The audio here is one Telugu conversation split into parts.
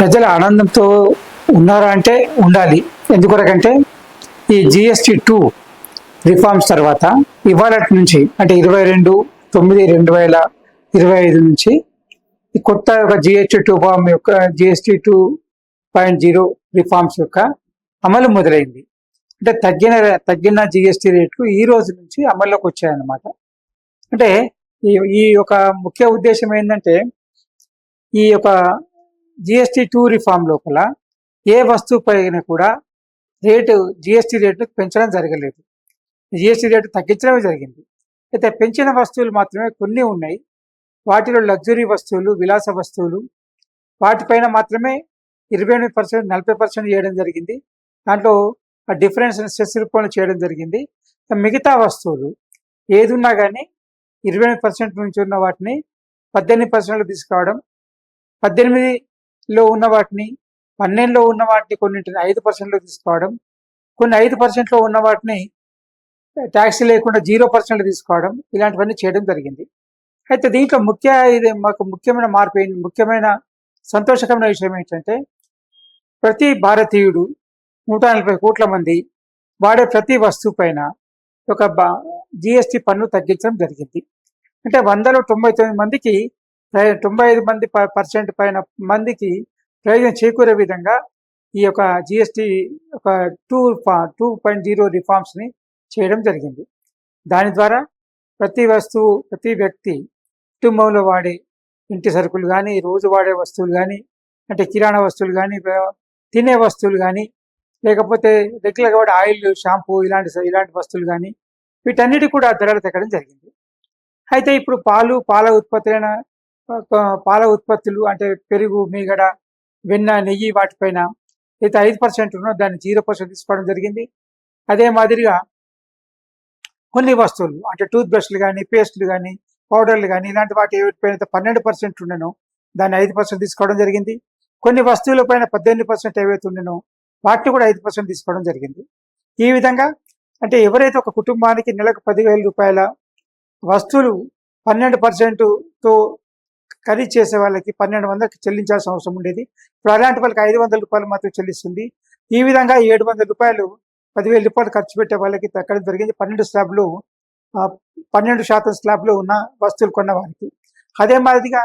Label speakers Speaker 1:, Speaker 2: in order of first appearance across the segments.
Speaker 1: ప్రజల ఆనందంతో ఉన్నారా అంటే ఉండాలి. ఎందుకొరకంటే ఈ జిఎస్టి టూ రిఫార్మ్స్ తర్వాత ఇవాళ నుంచి అంటే ఇరవై రెండు తొమ్మిది రెండు వేల ఇరవై ఐదు నుంచి ఈ కొత్త ఒక జిఎస్టి టూ ఫార్మ్ యొక్క GST two point zero reforms యొక్క అమలు మొదలైంది. అంటే తగ్గిన తగ్గిన జిఎస్టి రేట్లు ఈ రోజు నుంచి అమల్లోకి వచ్చాయన్నమాట. అంటే ఈ ఈ యొక్క ముఖ్య ఉద్దేశం ఏంటంటే ఈ యొక్క జిఎస్టి టూ రిఫార్మ్ లోపల ఏ వస్తువు పైన కూడా రేటు జిఎస్టి రేటు పెంచడం జరగలేదు. జిఎస్టి రేటు తగ్గించడమే జరిగింది. అయితే పెంచిన వస్తువులు మాత్రమే కొన్ని ఉన్నాయి. వాటిలో లగ్జరీ వస్తువులు విలాస వస్తువులు వాటిపైన మాత్రమే ఇరవై ఎనిమిది పర్సెంట్ నలభై పర్సెంట్ చేయడం జరిగింది. దాంట్లో ఆ డిఫరెన్స్ సెస్ రూపంలో చేయడం జరిగింది. మిగతా వస్తువులు ఏది ఉన్నా కానీ ఇరవై ఎనిమిది పర్సెంట్ నుంచి ఉన్న వాటిని పద్దెనిమిది పర్సెంట్ తీసుకురావడం లో ఉన్న వాటిని పన్నెండులో ఉన్న వాటిని కొన్నింటిని ఐదు పర్సెంట్లో తీసుకోవడం కొన్ని ఐదు పర్సెంట్లో ఉన్న వాటిని ట్యాక్సీ లేకుండా జీరో పర్సెంట్ తీసుకోవడం ఇలాంటివన్నీ చేయడం జరిగింది. అయితే దీంట్లో ముఖ్య ఇది మాకు ముఖ్యమైన మార్పు ఏంటి ముఖ్యమైన సంతోషకరమైన విషయం ఏంటంటే ప్రతి భారతీయుడు నూట నలభై కోట్ల మంది వాడే ప్రతి వస్తువు పైన ఒక జిఎస్టి పన్ను తగ్గించడం జరిగింది. అంటే వందలో తొంభై తొమ్మిది మందికి తొంభై ఐదు మంది పర్సెంట్ పైన మందికి ప్రయోజనం చేకూరే విధంగా ఈ యొక్క జిఎస్టి ఒక టూ టూ పాయింట్ జీరో రిఫార్మ్స్ని చేయడం జరిగింది. దాని ద్వారా ప్రతి వస్తువు ప్రతి వ్యక్తి కుటుంబంలో వాడే ఇంటి సరుకులు కానీ రోజు వాడే వస్తువులు కానీ అంటే కిరాణా వస్తువులు కానీ తినే వస్తువులు కానీ లేకపోతే రెగ్యులర్గా వాడే ఆయిల్ షాంపూ ఇలాంటి ఇలాంటి వస్తువులు కానీ వీటన్నిటి కూడా ధరలు తగ్గడం జరిగింది. అయితే ఇప్పుడు పాలు పాల ఉత్పత్తులైన పాల ఉత్పత్తులు అంటే పెరుగు మీగడ వెన్న నెయ్యి వాటిపైన అయితే ఐదు పర్సెంట్ ఉన్నో దాన్ని జీరో పర్సెంట్ తీసుకోవడం జరిగింది. అదే మాదిరిగా కొన్ని వస్తువులు అంటే టూత్ బ్రష్లు కానీ పేస్ట్లు కానీ పౌడర్లు కానీ ఇలాంటి వాటి పైన పన్నెండు పర్సెంట్ ఉండనో దాన్ని ఐదు పర్సెంట్ తీసుకోవడం జరిగింది. కొన్ని వస్తువుల పైన పద్దెనిమిది పర్సెంట్ ఏవైతే ఉండనో వాటిని కూడా ఐదు పర్సెంట్ తీసుకోవడం జరిగింది. ఈ విధంగా అంటే ఎవరైతే ఒక కుటుంబానికి నెలకు పదివేల రూపాయల వస్తువులు పన్నెండు పర్సెంట్తో ఖరీదు చేసే వాళ్ళకి పన్నెండు వందలకి చెల్లించాల్సిన అవసరం ఉండేది. ఇప్పుడు అలాంటి వాళ్ళకి ఐదు వందల రూపాయలు మాత్రం చెల్లిస్తుంది. ఈ విధంగా ఏడు వందల రూపాయలు పదివేల రూపాయలు ఖర్చు పెట్టే వాళ్ళకి తగ్గడం జరిగింది. పన్నెండు స్లాబ్లు పన్నెండు శాతం స్లాబ్లో ఉన్న వస్తువులు కొన్న వారికి. అదే మాదిరిగా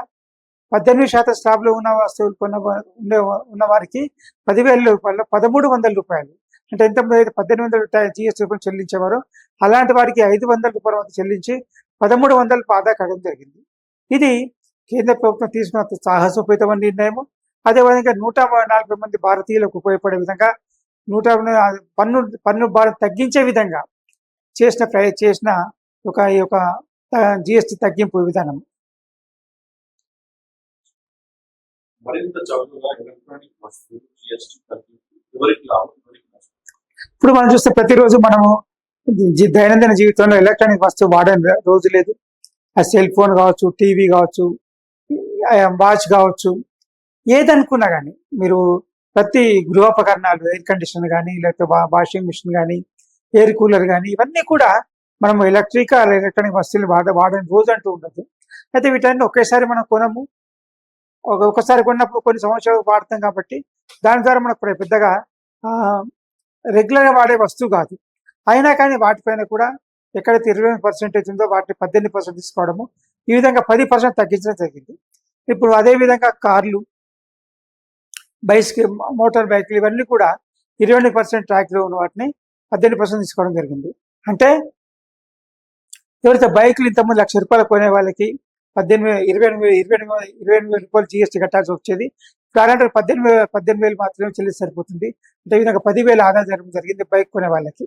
Speaker 1: పద్దెనిమిది శాతం స్లాబ్లో ఉన్న వస్తువులు కొన్న ఉండే ఉన్న వారికి పదివేల రూపాయలు పదమూడు వందల రూపాయలు. అంటే ఎంత అయితే పద్దెనిమిది వందల జిఎస్టీ రూపాయలు చెల్లించేవారో అలాంటి వారికి ఐదు వందల రూపాయల వద్ద చెల్లించి పదమూడు వందలు ఆదా కట్టడం జరిగింది. ఇది కేంద్ర ప్రభుత్వం తీసుకున్న సాహసోపేతమైన నిర్ణయము. అదేవిధంగా నూట నలభై మంది భారతీయులకు ఉపయోగపడే విధంగా నూట పన్ను పన్ను భారం తగ్గించే విధంగా చేసిన ప్రయ చేసిన ఒక ఈ యొక్క జిఎస్టి తగ్గింపు విధానం. ఇప్పుడు మనం చూస్తే ప్రతిరోజు మనము దైనందిన జీవితంలో ఎలక్ట్రానిక్ వస్తువు వాడని రోజు లేదు. ఆ సెల్ ఫోన్ కావచ్చు టీవీ కావచ్చు వాచ్ కావచ్చు ఏదనుకున్నా కానీ మీరు ప్రతి గృహోపకరణాలు ఎయిర్ కండిషనర్ కానీ లేకపోతే వాషింగ్ మిషన్ కానీ ఎయిర్ కూలర్ కానీ ఇవన్నీ కూడా మనం ఎలక్ట్రిక్ ఎలక్ట్రానిక్ వస్తువులు వాడ వాడని రోజు అంటూ ఉండదు అయితే వీటన్ని ఒకేసారి మనం కొనము. ఒక ఒకసారి కొన్నప్పుడు కొన్ని సంవత్సరాలు వాడతాం కాబట్టి దాని ద్వారా మనకు పెద్దగా ఆ, రెగ్యులర్గా వాడే వస్తువు కాదు. అయినా కానీ వాటిపైన కూడా ఎక్కడైతే ఇరవై పర్సెంటేజ్ ఉందో వాటిని పద్దెనిమిది పర్సెంట్ తీసుకోవడము ఈ విధంగా పది పర్సెంట్ తగ్గించడం జరిగింది. ఇప్పుడు అదే విధంగా కార్లు బైస్కి మోటార్ బైక్లు ఇవన్నీ కూడా ఇరవై ఎనిమిది పర్సెంట్ ట్రాక్లో ఉన్న వాటిని పద్దెనిమిది పర్సెంట్ తీసుకోవడం జరిగింది. అంటే ఎవరైతే బైక్లు ఇంతకుముందు లక్ష రూపాయలు కొనే వాళ్ళకి పద్దెనిమిది ఇరవై ఎనిమిది ఇరవై ఎనిమిది ఇరవై ఎనిమిది రూపాయలు జిఎస్టీ కట్టాల్సి వచ్చేది. ఇప్పుడు పద్దెనిమిది వేల- పద్దెనిమిది వేలు మాత్రమే చెల్లిస్తే సరిపోతుంది. అంటే ఈ విధంగా పదివేలు ఆదాయం జరగడం జరిగింది బైక్ కొనే వాళ్ళకి.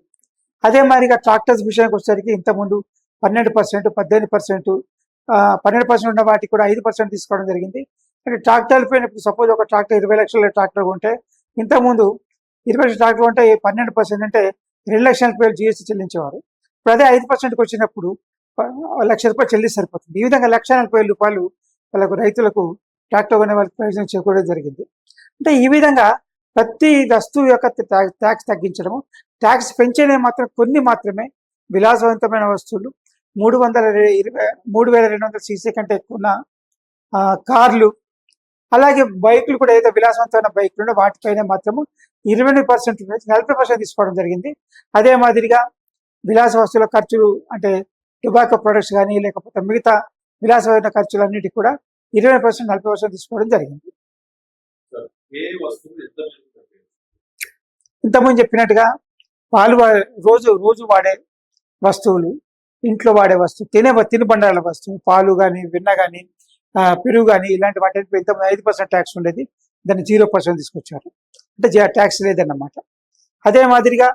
Speaker 1: అదే మాదిరిగా ట్రాక్టర్స్ విషయానికి వచ్చేసరికి ఇంతకుముందు పన్నెండు పర్సెంట్ పద్దెనిమిది పర్సెంట్ పన్నెండు పర్సెంట్ ఉన్న వాటికి కూడా ఐదు పర్సెంట్ తీసుకోవడం జరిగింది. అంటే ట్రాక్టర్ల పైన ఇప్పుడు సపోజ్ ఒక ట్రాక్టర్ ఇరవై లక్షల ట్రాక్టర్ ఉంటే ఇంతకుముందు ఇరవై లక్షల ట్రాక్టర్ ఉంటే పన్నెండు పర్సెంట్ అంటే రెండు లక్షల రూపాయలు జిఎస్టీ చెల్లించేవారు. ఇప్పుడు అదే ఐదు పర్సెంట్కి వచ్చినప్పుడు లక్ష రూపాయలు చెల్లిస్తే సరిపోతుంది. ఈ విధంగా లక్ష నలభై రూపాయలు వాళ్ళకు రైతులకు ట్రాక్టర్ కొనే వాళ్ళకి ప్రయోజనం చేకూరడం జరిగింది. అంటే ఈ విధంగా ప్రతి వస్తువు యొక్క ట్యాక్స్ తగ్గించడము ట్యాక్స్ పెంచేనే మాత్రం కొన్ని మాత్రమే విలాసవంతమైన వస్తువులు మూడు వందల ఇరవై మూడు వేల రెండు వందల సీసీ కంటే ఎక్కువ ఉన్న ఆ, కార్లు. అలాగే బైకులు కూడా ఏదో విలాసవంతమైన బైకులు ఉండే వాటిపైన మాత్రము ఇరవై పర్సెంట్ నలభై పర్సెంట్ తీసుకోవడం జరిగింది. అదే మాదిరిగా విలాస వస్తువుల ఖర్చులు అంటే టొబాకో ప్రొడక్ట్స్ కానీ లేకపోతే మిగతా విలాసమైన ఖర్చులు అన్నిటికీ కూడా ఇరవై పర్సెంట్ నలభై పర్సెంట్ తీసుకోవడం జరిగింది? ఇంతకుముందు చెప్పినట్టుగా పాలు వా- రోజు రోజు వాడే వస్తువులు ఇంట్లో వాడే వస్తువు తినే తినుబండాల వస్తువు పాలు కానీ వెన్న కానీ పెరుగు కానీ ఇలాంటి వాటి పెద్ద ఐదు పర్సెంట్ ట్యాక్స్ ఉండేది. దాన్ని జీరో పర్సెంట్ తీసుకొచ్చారు. అంటే ట్యాక్స్ లేదన్నమాట. అదే మాదిరిగా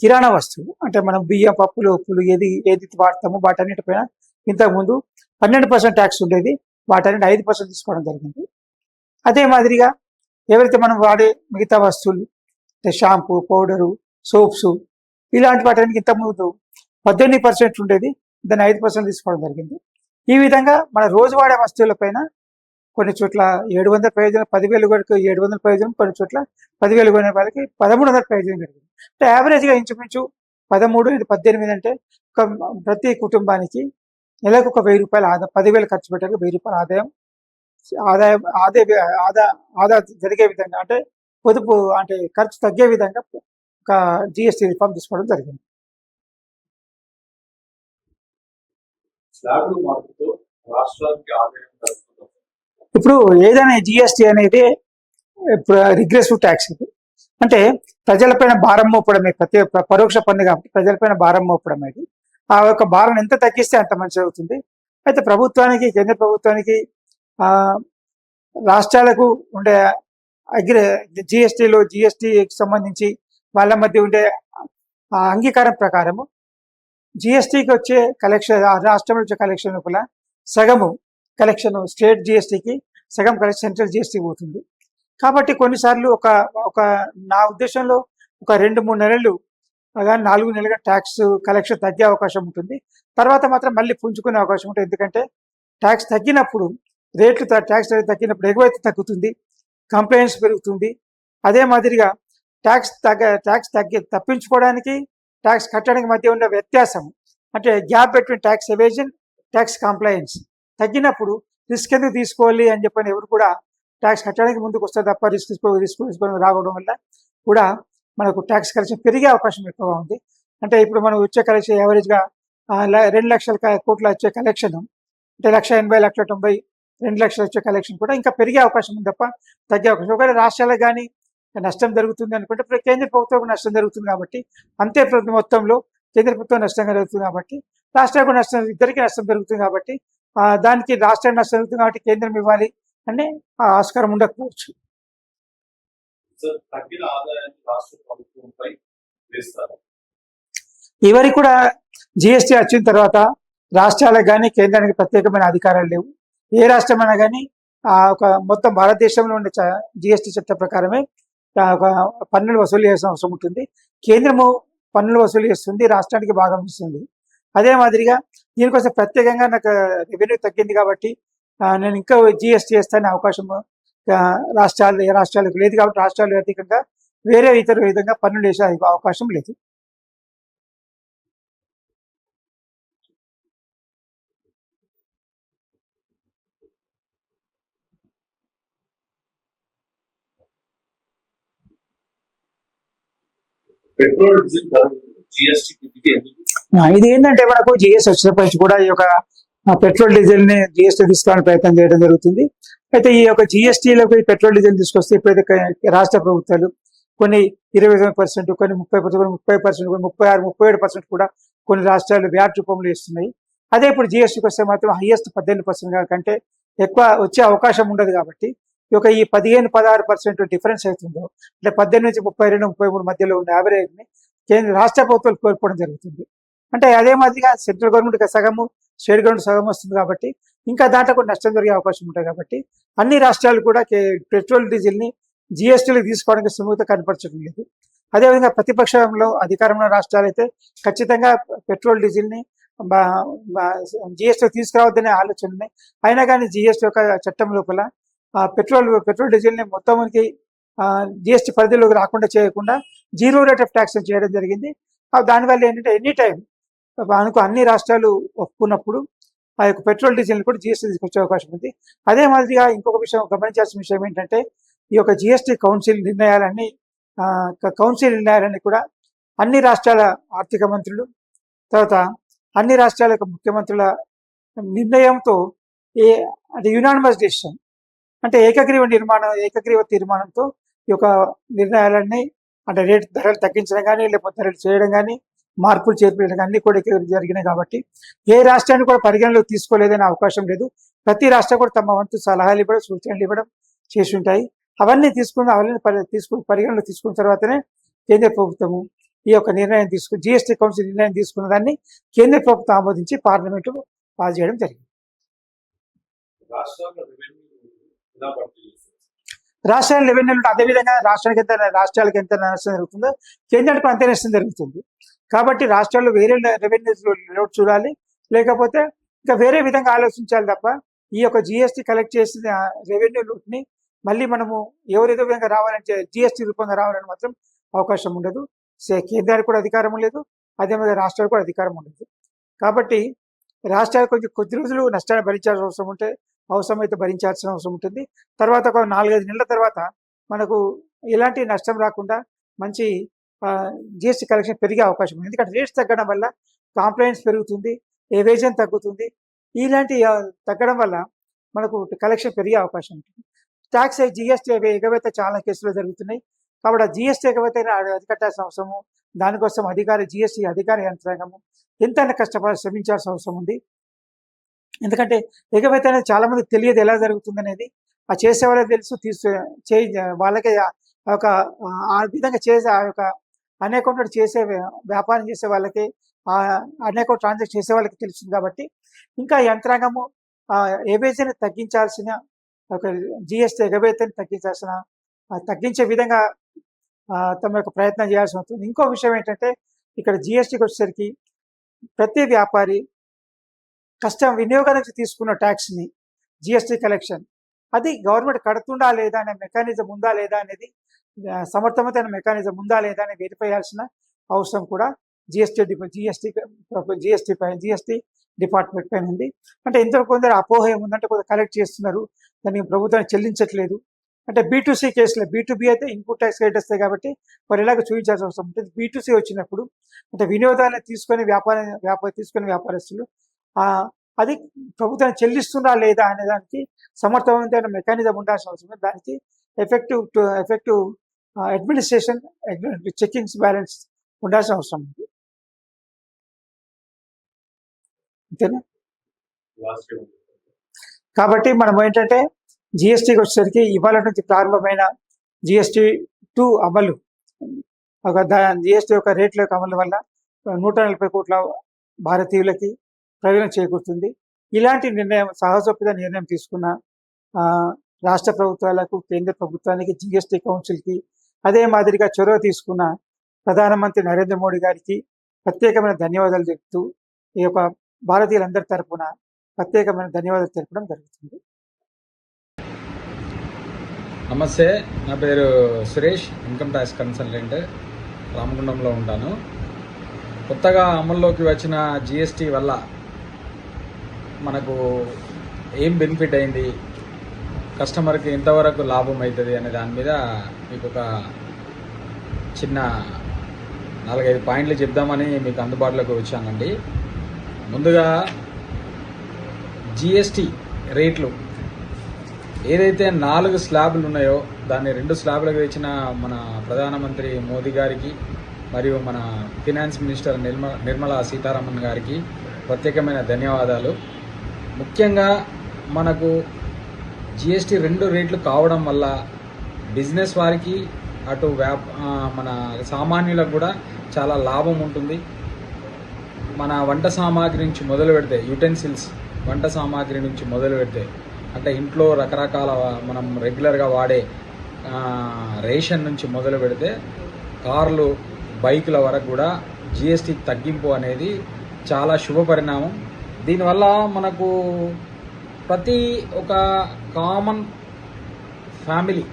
Speaker 1: కిరాణా వస్తువు అంటే మనం బియ్యం పప్పులు ఉప్పులు ఏది ఏది వాడతామో వాటన్నిటిపైన ఇంతకుముందు పన్నెండు పర్సెంట్ ట్యాక్స్ ఉండేది. వాటన్నిటి ఐదు పర్సెంట్ తీసుకోవడం జరిగింది. అదే మాదిరిగా ఎవరైతే మనం వాడే మిగతా వస్తువులు అంటే షాంపూ పౌడరు సోప్స్ ఇలాంటి వాటికి ఇంతకుముందు పద్దెనిమిది పర్సెంట్ ఉండేది దాన్ని ఐదు పర్సెంట్ తీసుకోవడం జరిగింది. ఈ విధంగా మన రోజు వాడే వస్తువులపైన కొన్ని చోట్ల ఏడు వందల ప్రయోజనం పదివేలు వరకు ఏడు వందల ప్రయోజనం కొన్ని చోట్ల పదివేలు కొనే వాళ్ళకి పదమూడు వందల ప్రయోజనం కలిగింది. అంటే యావరేజ్గా ఇంచుమించు పదమూడు ఇది పద్దెనిమిది అంటే ఒక ప్రతి కుటుంబానికి నెలకు ఒక వెయ్యి రూపాయలు ఆదా పదివేలు ఖర్చు పెట్టాలి వెయ్యి రూపాయల ఆదాయం ఆదాయం ఆదే ఆదా ఆదా జరిగే విధంగా అంటే పొదుపు అంటే ఖర్చు తగ్గే విధంగా ఒక జిఎస్టీ రిఫార్మ్ తీసుకోవడం జరిగింది.
Speaker 2: మార్పుతో రాష్ట్రానికి ఆదాయం
Speaker 1: ఇప్పుడు ఏదైనా జిఎస్టీ అనేది ఇప్పుడు రిగ్రెసివ్ ట్యాక్స్ ఇది. అంటే ప్రజలపైన భారం మోపడమే ప్రతి పరోక్ష పన్ను కాబట్టి ప్రజలపైన భారం మోపడం అనేది ఆ యొక్క భారం ఎంత తగ్గిస్తే అంత మంచి అవుతుంది అయితే ప్రభుత్వానికి కేంద్ర ప్రభుత్వానికి ఆ రాష్ట్రాలకు ఉండే అగ్రి జిఎస్టీలో జిఎస్టీకి సంబంధించి వాళ్ళ మధ్య ఉండే అంగీకారం ప్రకారము జిఎస్టీకి వచ్చే కలెక్షన్ ఆ రాష్ట్రంలో వచ్చే కలెక్షన్ లోపల సగము కలెక్షన్ స్టేట్ జిఎస్టీకి సగం కలెక్షన్ సెంట్రల్ జిఎస్టీ పోతుంది. కాబట్టి కొన్నిసార్లు ఒక ఒక నా ఉద్దేశంలో ఒక రెండు మూడు నెలలు కానీ నాలుగు నెలలుగా ట్యాక్స్ కలెక్షన్ తగ్గే అవకాశం ఉంటుంది. తర్వాత మాత్రం మళ్ళీ పుంజుకునే అవకాశం ఉంటుంది. ఎందుకంటే ట్యాక్స్ తగ్గినప్పుడు రేట్లు ట్యాక్స్ తగ్గినప్పుడు ఎగువైతే తగ్గుతుంది కంప్లైంట్స్ పెరుగుతుంది. అదే మాదిరిగా ట్యాక్స్ తగ్గ ట్యాక్స్ తగ్గి తప్పించుకోవడానికి ట్యాక్స్ కట్టడానికి మధ్య ఉన్న వ్యత్యాసం అంటే gap between tax evasion tax compliance తగ్గినప్పుడు రిస్క్ ఎందుకు తీసుకోవాలి అని చెప్పని ఎవరు కూడా ట్యాక్స్ కట్టడానికి ముందుకు వస్తే తప్ప రిస్క్ తీసుకో రిస్క్ తీసుకొని రావడం వల్ల కూడా మనకు ట్యాక్స్ కలెక్షన్ పెరిగే అవకాశం ఎక్కువగా ఉంది. అంటే ఇప్పుడు మనం వచ్చే కలెక్షన్ యావరేజ్గా రెండు లక్షల కోట్ల వచ్చే కలెక్షన్ అంటే లక్ష ఎనభై లక్ష తొంభై రెండు లక్షలు వచ్చే కలెక్షన్ కూడా ఇంకా పెరిగే అవకాశం ఉంది తప్ప తగ్గే అవకాశం ఒకవేళ రాష్ట్రాలకు కానీ నష్టం జరుగుతుంది అనుకుంటే కేంద్ర ప్రభుత్వం నష్టం జరుగుతుంది కాబట్టి అంతే మొత్తంలో కేంద్ర ప్రభుత్వం నష్టం జరుగుతుంది కాబట్టి రాష్ట్రాలకు నష్టం ఇద్దరికి నష్టం జరుగుతుంది కాబట్టి ఆ, దానికి రాష్ట్రానికి నష్టం జరుగుతుంది కాబట్టి కేంద్రం ఇవ్వాలి అనే ఆస్కారం ఉండకపోవచ్చు. ఎవరికి కూడా జిఎస్టీ వచ్చిన తర్వాత రాష్ట్రాలకు కానీ కేంద్రానికి ప్రత్యేకమైన అధికారాలు లేవు. ఏ రాష్ట్రమైనా కానీ ఆ ఒక మొత్తం భారతదేశంలో ఉండే జిఎస్టీ చట్ట ప్రకారమే పన్నులు వసూలు చేసిన అవసరం ఉంటుంది. కేంద్రము పన్నులు వసూలు చేస్తుంది రాష్ట్రానికి భాగం ఇస్తుంది. అదే మాదిరిగా దీనికోసం ప్రత్యేకంగా నాకు రెవెన్యూ తగ్గింది కాబట్టి నేను ఇంకా జిఎస్టీ చేస్తానే అవకాశం రాష్ట్రాలు ఏ రాష్ట్రాలకు లేదు కాబట్టి రాష్ట్రాలు వ్యతిరేకంగా వేరే ఇతర విధంగా పన్నులు వేసే అవకాశం లేదు.
Speaker 2: పెట్రోల్
Speaker 1: ఇది ఏంటంటే మనకు జిఎస్టీ వచ్చినప్పటి నుంచి కూడా ఈ యొక్క పెట్రోల్ డీజిల్ని జిఎస్టీ తీసుకోవాలని ప్రయత్నం చేయడం జరుగుతుంది. అయితే ఈ యొక్క జిఎస్టీలోకి పెట్రోల్ డీజిల్ తీసుకొస్తే ఇప్పుడైతే రాష్ట్ర ప్రభుత్వాలు కొన్ని ఇరవై పర్సెంట్ కొన్ని ముప్పై పర్సెంట్ ముప్పై పర్సెంట్ కొన్ని ముప్పై ఆరు ముప్పై ఏడు పర్సెంట్ కూడా కొన్ని రాష్ట్రాలు వ్యాట్ రూపంలో ఇస్తున్నాయి. అదే ఇప్పుడు జిఎస్టీకి వస్తే మాత్రం హైయెస్ట్ పద్దెనిమిది పర్సెంట్ కంటే ఎక్కువ వచ్చే అవకాశం ఉండదు కాబట్టి యొక్క ఈ పదిహేను పదహారు పర్సెంట్ డిఫరెన్స్ అవుతుందో అంటే పద్దెనిమిది నుంచి ముప్పై రెండు ముప్పై మూడు మధ్యలో ఉన్న యావరేజ్ని కేంద్ర రాష్ట్ర ప్రభుత్వాలు కోల్పోవడం జరుగుతుంది. అంటే అదే మాదిరిగా సెంట్రల్ గవర్నమెంట్ సగము స్టేట్ గవర్నమెంట్ సగం వస్తుంది కాబట్టి ఇంకా దాంట్లో కూడా నష్టం జరిగే అవకాశం ఉంటుంది కాబట్టి అన్ని రాష్ట్రాలు కూడా పెట్రోల్ డీజిల్ని తీసుకోవడానికి సుముఖత కనపరచడం లేదు. అదేవిధంగా ప్రతిపక్షంలో అధికారంలో రాష్ట్రాలు అయితే ఖచ్చితంగా పెట్రోల్ డీజిల్ని జిఎస్టీ తీసుకురావద్దనే ఆలోచన ఉన్నాయి అయినా కానీ జిఎస్టీ యొక్క చట్టం లోపల పెట్రోల్ పెట్రోల్ డీజిల్ని మొత్తానికి జిఎస్టీ పరిధిలోకి రాకుండా చేయకుండా జీరో రేట్ ఆఫ్ ట్యాక్స్ చేయడం జరిగింది. దానివల్ల ఏంటంటే ఎనీ టైం అనుకో అన్ని రాష్ట్రాలు ఒప్పుకున్నప్పుడు ఆ యొక్క పెట్రోల్ డీజిల్ కూడా జిఎస్టీ తీసుకొచ్చే అవకాశం ఉంది. అదే మాదిరిగా ఇంకొక విషయం గమనించాల్సిన విషయం ఏంటంటే ఈ యొక్క జిఎస్టీ కౌన్సిల్ నిర్ణయాలన్నీ ఆ, కౌన్సిల్ నిర్ణయాలన్నీ కూడా అన్ని రాష్ట్రాల ఆర్థిక మంత్రులు తర్వాత అన్ని రాష్ట్రాల యొక్క ముఖ్యమంత్రుల నిర్ణయంతో ఏ అంటే యునానిమస్ డెసిషన్ అంటే ఏకగ్రీవ నిర్మాణం ఏకగ్రీవ తీర్మానంతో ఈ యొక్క నిర్ణయాలన్నీ అంటే రేటు ధరలు తగ్గించడం కానీ లేకపోతే ధరలు చేయడం కానీ మార్పులు చేర్పడం అన్ని కూడా జరిగినాయి కాబట్టి ఏ రాష్ట్రాన్ని కూడా పరిగణలోకి తీసుకోలేదనే అవకాశం లేదు. ప్రతి రాష్ట్రం కూడా తమ వంతు సలహాలు ఇవ్వడం సూచనలు ఇవ్వడం చేసి ఉంటాయి. అవన్నీ తీసుకున్న అవన్నీ తీసుకుని తీసుకు పరిగణలో తీసుకున్న తర్వాతనే కేంద్ర ప్రభుత్వము ఈ యొక్క నిర్ణయం తీసుకుని జిఎస్టీ కౌన్సిల్ నిర్ణయం తీసుకున్న దాన్ని కేంద్ర ప్రభుత్వం ఆమోదించి పార్లమెంటు పాస్ చేయడం జరిగింది.
Speaker 2: రాష్ట్రాల రెవెన్యూ ఎలా భర్తీ చేస్తారు
Speaker 1: రాష్ట్రాల రెవెన్యూ అదేవిధంగా రాష్ట్రానికి ఎంత రాష్ట్రాలకు ఎంత నష్టం జరుగుతుందో కేంద్రానికి అంతే నష్టం జరుగుతుంది. కాబట్టి రాష్ట్రాల్లో వేరే రెవెన్యూ లోడ్ చూడాలి. లేకపోతే ఇంకా వేరే విధంగా ఆలోచించాలి తప్ప ఈ యొక్క జిఎస్టీ కలెక్ట్ చేసిన రెవెన్యూ ని మళ్ళీ మనము ఎవరేదో విధంగా రావాలంటే జిఎస్టీ రూపంగా రావాలని మాత్రం అవకాశం ఉండదు. సే- కేంద్రానికి కూడా అధికారం లేదు. అదేవిధంగా రాష్ట్రాలకు కూడా అధికారం ఉండదు. కాబట్టి రాష్ట్రాలు కొంచెం కొద్ది రోజులు నష్టాన్ని భరించాల్సిన అవసరం ఉంటే అవసరమైతే భరించాల్సిన అవసరం ఉంటుంది. తర్వాత ఒక నాలుగైదు నెలల తర్వాత మనకు ఎలాంటి నష్టం రాకుండా మంచి జిఎస్టీ కలెక్షన్ పెరిగే అవకాశం ఉంది. ఎందుకంటే రేట్స్ తగ్గడం వల్ల కాంప్లైంట్స్ పెరుగుతుంది ఎవేజన్ తగ్గుతుంది. ఇలాంటి తగ్గడం వల్ల మనకు కలెక్షన్ పెరిగే అవకాశం ఉంటుంది. ట్యాక్స్ జిఎస్టీ ఎగవేత చాలా కేసులు జరుగుతున్నాయి. కాబట్టి ఆ జిఎస్టీ ఎగవేత అరికట్టాల్సిన అవసరము దానికోసం అధికారి జిఎస్టీ అధికార యంత్రాంగము ఎంతైనా కష్టపడి శ్రమించాల్సిన అవసరం ఉంది. ఎందుకంటే ఎగవేత అనేది చాలా మందికి తెలియదు ఎలా జరుగుతుంది అనేది ఆ చేసేవాళ్ళకి తెలుసు తీసు చే వాళ్ళకే ఆ యొక్క ఆ విధంగా చేసే ఆ యొక్క అనేక చేసే వ్యాపారం చేసే వాళ్ళకి ఆ అనేక ట్రాన్సాక్షన్ చేసే వాళ్ళకి తెలుస్తుంది కాబట్టి ఇంకా యంత్రాంగము ఆ ఏవేజీని తగ్గించాల్సిన ఒక జిఎస్టీ ఎగవేతని తగ్గించాల్సిన తగ్గించే విధంగా ఆ, తమ యొక్క ప్రయత్నం చేయాల్సి ఉంటుంది ఇంకో విషయం ఏంటంటే ఇక్కడ జిఎస్టీకి వచ్చేసరికి ప్రతి వ్యాపారి కష్టం వినియోగానికి తీసుకున్న ట్యాక్స్ని జిఎస్టీ కలెక్షన్ అది గవర్నమెంట్ కడుతుందా లేదా అనే మెకానిజం ఉందా లేదా అనేది సమర్థవంతమైన మెకానిజం ఉందా లేదా అని వెరిఫై అవసరం కూడా జిఎస్టీ జిఎస్టీ జిఎస్టీ పైన జిఎస్టీ డిపార్ట్మెంట్ పైన ఉంది. అంటే ఇంతకు కొందరు అపోహ ఏముందంటే కొంత కలెక్ట్ చేస్తున్నారు దానికి ప్రభుత్వానికి చెల్లించట్లేదు. అంటే బీటూసీ కేసులో. బీ అయితే ఇన్పుట్ ట్యాక్స్ రేట్ వస్తాయి కాబట్టి మరి ఇలాగ చూపించాల్సిన అవసరం ఉంటుంది. బీటూసీ వచ్చినప్పుడు అంటే వినియోగాన్ని తీసుకొని వ్యాపార వ్యాపార తీసుకునే వ్యాపారస్తులు అది ప్రభుత్వానికి చెల్లిస్తుందా లేదా అనే దానికి సమర్థవంతమైన మెకానిజం ఉండాల్సిన అవసరం దానికి effective effective administration checkings balance ఉండాల్సిన అవసరం ఉంది. అంతేనా? కాబట్టి మనం ఏంటంటే జిఎస్టీకి వచ్చేసరికి ఇవాళ నుంచి ప్రారంభమైన జిఎస్టీ టూ అమలు. ఒక జిఎస్టీ యొక్క రేట్ల యొక్క అమలు వల్ల నూట నలభై కోట్ల భారతీయులకి ప్రయోజనం చేకూరుతుంది. ఇలాంటి నిర్ణయం సాహసోపిత నిర్ణయం తీసుకున్న ఆ, రాష్ట్ర ప్రభుత్వాలకు కేంద్ర ప్రభుత్వానికి జిఎస్టీ కౌన్సిల్కి అదే మాదిరిగా చొరవ తీసుకున్న ప్రధానమంత్రి నరేంద్ర మోడీ గారికి ప్రత్యేకమైన ధన్యవాదాలు చెప్తూ ఈ యొక్క భారతీయులందరి తరపున ప్రత్యేకమైన ధన్యవాదాలు తెలపడం జరుగుతుంది.
Speaker 3: నమస్తే నా పేరు సురేష్ ఇన్కమ్ ట్యాక్స్ కన్సల్టెంట్ రామగుండంలో ఉంటాను. కొత్తగా అమల్లోకి వచ్చిన జిఎస్టీ వల్ల మనకు ఏం బెనిఫిట్ అయింది? కస్టమర్కి ఎంతవరకు లాభం అవుతుంది అనే దాని మీద మీకు ఒక చిన్న నాలుగైదు పాయింట్లు చెప్దామని మీకు అందుబాటులోకి వచ్చానండి. ముందుగా జిఎస్టీ రేట్లు ఏదైతే నాలుగు స్లాబ్లు ఉన్నాయో దాన్ని రెండు స్లాబ్లకు తెచ్చిన మన ప్రధానమంత్రి మోదీ గారికి మరియు మన ఫినాన్స్ మినిస్టర్ నిర్మ నిర్మలా సీతారామన్ గారికి ప్రత్యేకమైన ధన్యవాదాలు. ముఖ్యంగా మనకు జిఎస్టీ రెండు రేట్లు కావడం వల్ల బిజినెస్ వారికి అటు వ్యాప మన సామాన్యులకు కూడా చాలా లాభం ఉంటుంది. మన వంట సామాగ్రి నుంచి మొదలు పెడితే యుటెన్సిల్స్ వంట సామాగ్రి నుంచి మొదలు పెడితే అంటే ఇంట్లో రకరకాల మనం రెగ్యులర్గా వాడే రేషన్ నుంచి మొదలు పెడితే కార్లు బైకుల వరకు కూడా జిఎస్టీ తగ్గింపు అనేది చాలా శుభ పరిణామం. దీనివల్ల మనకు ప్రతి ఒక కామన్ ఫ్యామిలీ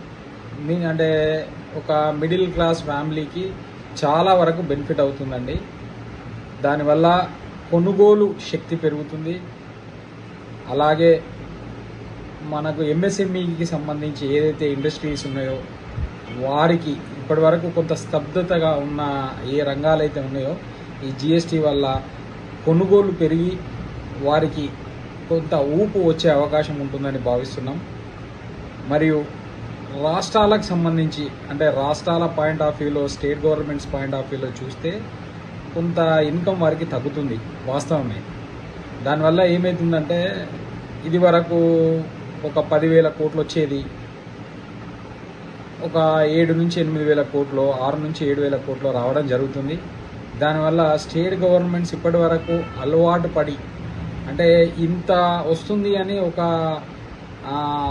Speaker 3: మీన్ అంటే ఒక మిడిల్ క్లాస్ ఫ్యామిలీకి చాలా వరకు బెనిఫిట్ అవుతుందండి. దానివల్ల కొనుగోలు శక్తి పెరుగుతుంది. అలాగే మనకు ఎంఎస్ఎంఈకి సంబంధించి ఏదైతే ఇండస్ట్రీస్ ఉన్నాయో వారికి ఇప్పటి వరకు కొంత స్తబ్దతగా ఉన్న ఏ రంగాలైతే ఉన్నాయో ఈ జిఎస్టీ వల్ల కొనుగోలు పెరిగి వారికి కొంత ఊపు వచ్చే అవకాశం ఉంటుందని భావిస్తున్నాం. మరియు రాష్ట్రాలకు సంబంధించి అంటే రాష్ట్రాల పాయింట్ ఆఫ్ వ్యూలో స్టేట్ గవర్నమెంట్స్ పాయింట్ ఆఫ్ వ్యూలో చూస్తే కొంత ఇన్కమ్ వారికి తగ్గుతుంది వాస్తవమే. దానివల్ల ఏమవుతుందంటే ఇది వరకు ఒక పదివేల కోట్లు వచ్చేది ఒక ఏడు నుంచి ఎనిమిది వేల కోట్లు ఆరు నుంచి ఏడు వేల కోట్లు రావడం జరుగుతుంది. దానివల్ల స్టేట్ గవర్నమెంట్స్ ఇప్పటి వరకు అలవాటు పడి అంటే ఇంత వస్తుంది అని ఒక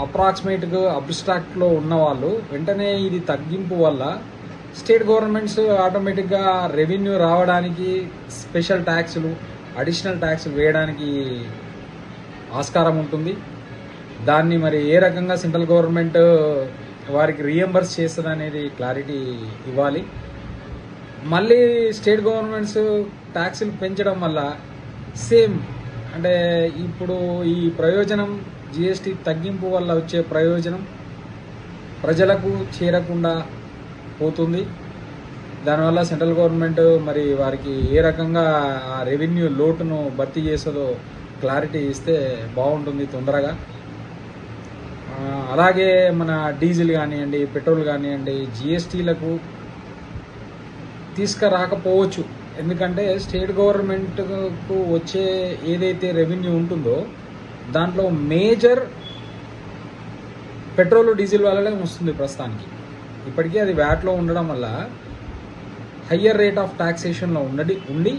Speaker 3: అప్రాక్సిమేట్గా అబ్స్ట్రాక్ట్లో ఉన్నవాళ్ళు వెంటనే ఇది తగ్గింపు వల్ల స్టేట్ గవర్నమెంట్స్ ఆటోమేటిక్గా రెవెన్యూ రావడానికి స్పెషల్ ట్యాక్సులు అడిషనల్ ట్యాక్స్ వేయడానికి ఆస్కారం ఉంటుంది. దాన్ని మరి ఏ రకంగా సెంట్రల్ గవర్నమెంట్ వారికి రీఎంబర్స్ చేస్తుంది అనేది క్లారిటీ ఇవ్వాలి. మళ్ళీ స్టేట్ గవర్నమెంట్స్ ట్యాక్సులు పెంచడం వల్ల సేమ్ అంటే ఇప్పుడు ఈ ప్రయోజనం జిఎస్టీ తగ్గింపు వల్ల వచ్చే ప్రయోజనం ప్రజలకు చేరకుండా పోతుంది. దానివల్ల సెంట్రల్ గవర్నమెంట్ మరి వారికి ఏ రకంగా ఆ రెవెన్యూ లోటును భర్తీ చేస్తుందో క్లారిటీ ఇస్తే బాగుంటుంది తొందరగా. అలాగే మన డీజిల్ కానివ్వండి పెట్రోల్ కానివ్వండి జిఎస్టీలకు తీసుకురాకపోవచ్చు. ఎందుకంటే స్టేట్ గవర్నమెంట్కు వచ్చే ఏదైతే రెవెన్యూ ఉంటుందో దాంట్లో మేజర్ పెట్రోల్ డీజిల్ వల్లనే వస్తుంది ప్రస్తుతానికి. ఇప్పటికీ అది వ్యాట్లో ఉండడం వల్ల హయ్యర్ రేట్ ఆఫ్ టాక్సేషన్లో ఉండడి ఉండి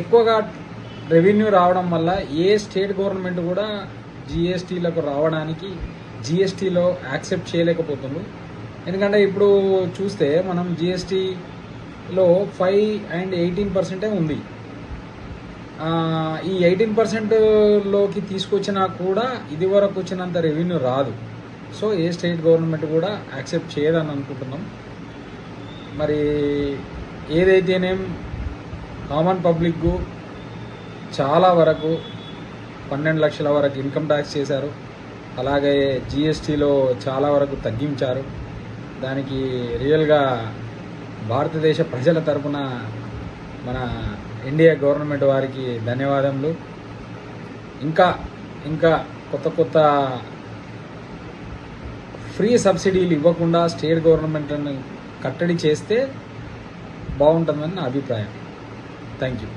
Speaker 3: ఎక్కువగా రెవెన్యూ రావడం వల్ల ఏ స్టేట్ గవర్నమెంట్ కూడా జిఎస్టీలకు రావడానికి జిఎస్టీలో యాక్సెప్ట్ చేయలేకపోతుంది ఎందుకంటే ఇప్పుడు చూస్తే మనం జిఎస్టీలో ఫైవ్ అండ్ ఎయిటీన్ పర్సెంటే ఉంది. ఈ ఎయిటీన్ పర్సెంట్లోకి తీసుకొచ్చినా కూడా ఇది వరకు వచ్చినంత రెవెన్యూ రాదు. సో ఏ స్టేట్ గవర్నమెంట్ కూడా యాక్సెప్ట్ చేయదని అనుకుంటున్నాం. మరి ఏదైతేనేం కామన్ పబ్లిక్ చాలా వరకు పన్నెండు లక్షల వరకు ఇన్కమ్ ట్యాక్స్ చేశారు. అలాగే జిఎస్టీలో చాలా వరకు తగ్గించారు. దానికి రియల్గా భారతదేశ ప్రజల తరపున మన ఇండియా గవర్నమెంట్ వారికి ధన్యవాదములు. ఇంకా ఇంకా కొత్త కొత్త ఫ్రీ సబ్సిడీలు ఇవ్వకుండా స్టేట్ గవర్నమెంట్ను కట్టడి చేస్తే బాగుంటుందని నా అభిప్రాయం. Thank you.